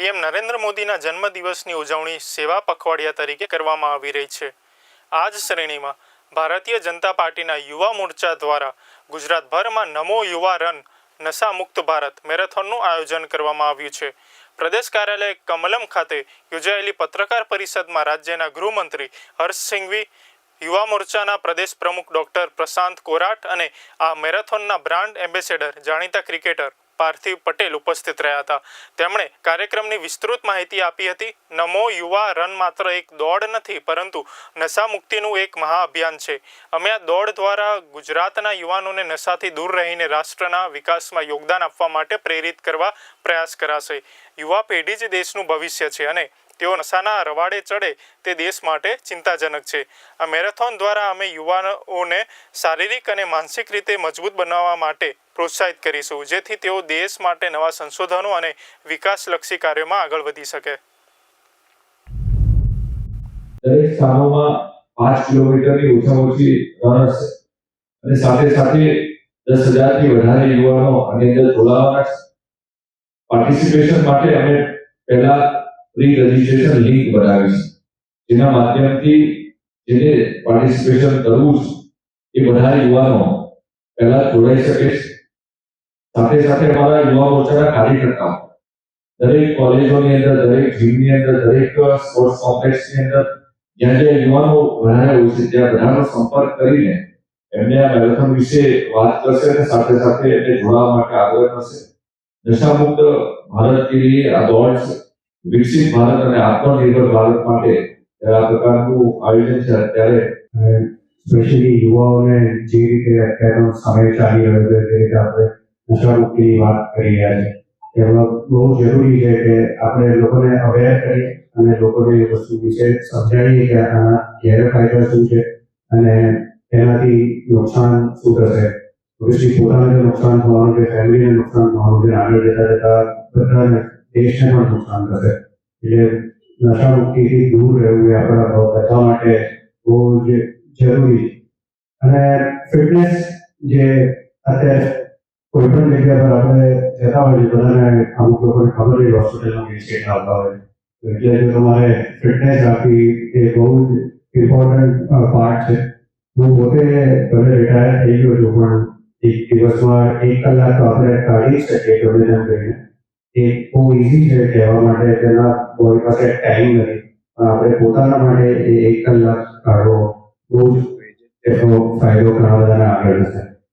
PM Narendra મોદીના જન્મદિવસની ઉજવણી સેવા પખવાડિયા તરીકે કરવામાં આવી રહી છે. આ જ શ્રેણીમાં ભારતીય જનતા પાર્ટીના યુવા મોરચા દ્વારા ગુજરાતભરમાં નમો યુવા રન નશા મુક્ત ભારત મેરેથોનનું આયોજન કરવામાં આવ્યું છે. પ્રદેશ કાર્યાલય કમલમ ખાતે યોજાયેલી પત્રકાર પરિષદમાં રાજ્યના ગૃહમંત્રી હર્ષ સિંઘવી, યુવા મોરચાના પ્રદેશ પ્રમુખ ડોક્ટર પ્રશાંત કોરાટ અને આ મેરેથોનના બ્રાન્ડ એમ્બેસેડર જાણીતા ક્રિકેટર પાર્થિવ પટેલ ઉપસ્થિત રહ્યા હતા. તેમણે કાર્યક્રમની વિસ્તૃત માહિતી આપી હતી, નમો યુવા રન માત્ર એક દોડ નથી, પરંતુ નશા મુક્તિનું એક મહાઅભિયાન છે. અમે આ દોડ દ્વારા ગુજરાતના યુવાનોને નશાથી દૂર રહીને રાષ્ટ્રના વિકાસમાં યોગદાન આપવા માટે પ્રેરિત કરવા પ્રયાસ કરાશે. યુવા પેઢી જ દેશનું ભવિષ્ય છે અને તેઓ નશાના રવાડે ચડે તે દેશ માટે ચિંતાજનક છે. આ મેરેથોન દ્વારા અમે યુવાનોને શારીરિક અને માનસિક રીતે મજબૂત બનાવવા માટે પ્રોત્સાહિત કરીશું, જેથી તેઓ દેશ માટે નવા સંશોધનો અને વિકાસલક્ષી કાર્યોમાં આગળ વધી શકે. દરેક સ્થાનોમાં પાંચ કિલોમીટરની ઓછામાં ઓછી રન હશે અને સાથે સાથે દસ હજારથી વધારે યુવાનો આની અંદર જોડાવાના પાર્ટિસિપેશન માટે અમે પહેલા પ્રી રજીસ્ટ્રેશન લિંક બનાવી છે જેના માધ્યમથી જેને પાર્ટિસિપેશન કરવું છે, એ બધા યુવાનો પહેલા જોડાઈ શકે છે. સાથે સાથે અમારા યુવા મોરચાના કાર્યકર્તાઓ દરેક કોલેજોની અંદર, દરેક જીમની અંદર, દરેક સ્પોર્ટ્સ કોમ્પ્લેક્સની અંદર જ્યાં જ્યાં યુવાનો વધારે હોય છે, ત્યાં બધાનો સંપર્ક કરીને એમને આ મેરેથોન વિશે વાત કરશે અને સાથે સાથે એમને જોડાવા માટે આગ્રહ કરશે નશામુક્ત ભારત કે લીએ આ દોડ વિકસિત ભારત અને આત્મનિર્ભર ભારત માટે આ પ્રકારનું આયોજન છે અત્યારે સ્પેશિયલી યુવાઓને જે રીતે અત્યારનો સમય ચાલી રહ્યો છે તે રીતે આપણે નશા મુક્તિની વાત કરી રહ્યા છે. એમાં બહુ જરૂરી છે કે આપણે લોકોને અવેર કરીએ અને લોકોને એ વસ્તુ વિશે સમજાવીએ કે આના ગેરફાયદા શું છે અને એનાથી નુકસાન શું થશે. ઓબ્વિયસલી પોતાને નુકસાન થવાનું છે, ફેમિલીને નુકસાન થવાનું છે, આગળ જતા જતા બધાને, દેશને પણ નુકસાન થશે. એટલે નશા મુક્તિથી દૂર રહેવું એ આપણા બધા માટે બહુ જ જરૂરી અને ફિટનેસ જે અત્યારે કોઈ પણ જગ્યા પર આપણે જતા છે બધાને અમુક લોકોને ખબર નહીં હોસ્પિટલમાં વિઝિટ આવતા હોય એટલે જો તમારે ફિટનેસ રાખવી એ બહુ જ ઇમ્પોર્ટન્ટ પાર્ટ છે હું પોતે ભલે રિટાયર થઈ ગયો છું પણ એક દિવસમાં એક કલાક તો આપણે કાઢી જ શકીએ ગમે તેમ કરીને એ બહુ ઇઝી છે કહેવા માટે તેના કોઈ પાસે ટાઈમ નથી પણ આપણે પોતાના માટે એ એક કલાક કાઢવો બહુ જ એનો ફાયદો ઘણા બધાને આગળ જશે